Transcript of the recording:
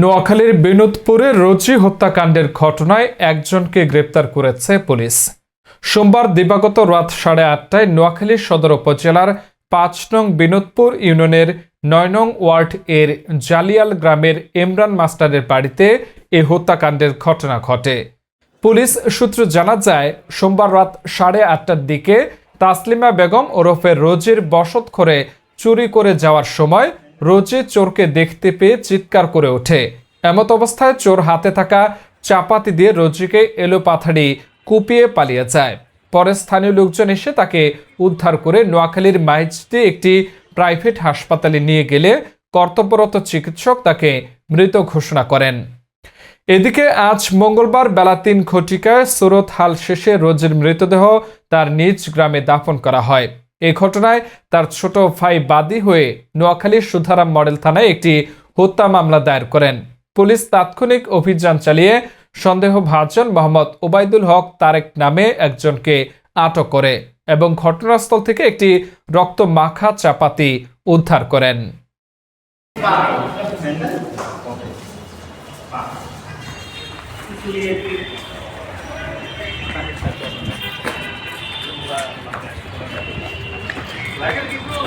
নোয়াখালীর বিনোদপুরে রোজি হত্যাকাণ্ডের ঘটনায় একজনকে গ্রেপ্তার করেছে পুলিশ। সোমবার দিবাগত রাত সাড়ে আটটায় নোয়াখালী সদর উপজেলার পাঁচ নং বিনোদপুর ইউনিয়নের নয় নং ওয়ার্ড এর জালিয়াল গ্রামের ইমরান মাস্টারের বাড়িতে এ হত্যাকাণ্ডের ঘটনা ঘটে। পুলিশ সূত্র জানা যায়, সোমবার রাত সাড়ে আটটার দিকে তাসলিমা বেগম ওরফে রোজির বসত করে চুরি করে যাওয়ার সময় রোজি চোরকে দেখতে পেয়ে চিৎকার করে ওঠে। এমত অবস্থায় চোর হাতে থাকা চাপাতি দিয়ে রোজিকে এলো পাথাড়ি কুপিয়ে পালিয়ে যায়। পরে স্থানীয় লোকজন এসে তাকে উদ্ধার করে নোয়াখালীর মাইজতে একটি প্রাইভেট হাসপাতালে নিয়ে গেলে কর্তব্যরত চিকিৎসক তাকে মৃত ঘোষণা করেন। এদিকে আজ মঙ্গলবার বেলা তিন ঘটিকায় সুরত হাল শেষে রোজের মৃতদেহ তার নিজ গ্রামে দাফন করা হয়। এই ঘটনায় তার ছোট ভাই বাদী হয়ে নোয়াখালীর সুধারাম মডেল থানায় একটি হত্যা মামলা দায়ের করেন। পুলিশ তাৎক্ষণিক অভিযান চালিয়ে সন্দেহভাজন মোহাম্মদ ওবায়দুল হক তারেক নামে একজনকে আটক করে এবং ঘটনাস্থল থেকে একটি রক্ত মাখা চাপাতি উদ্ধার করেন। ఇప్పుడు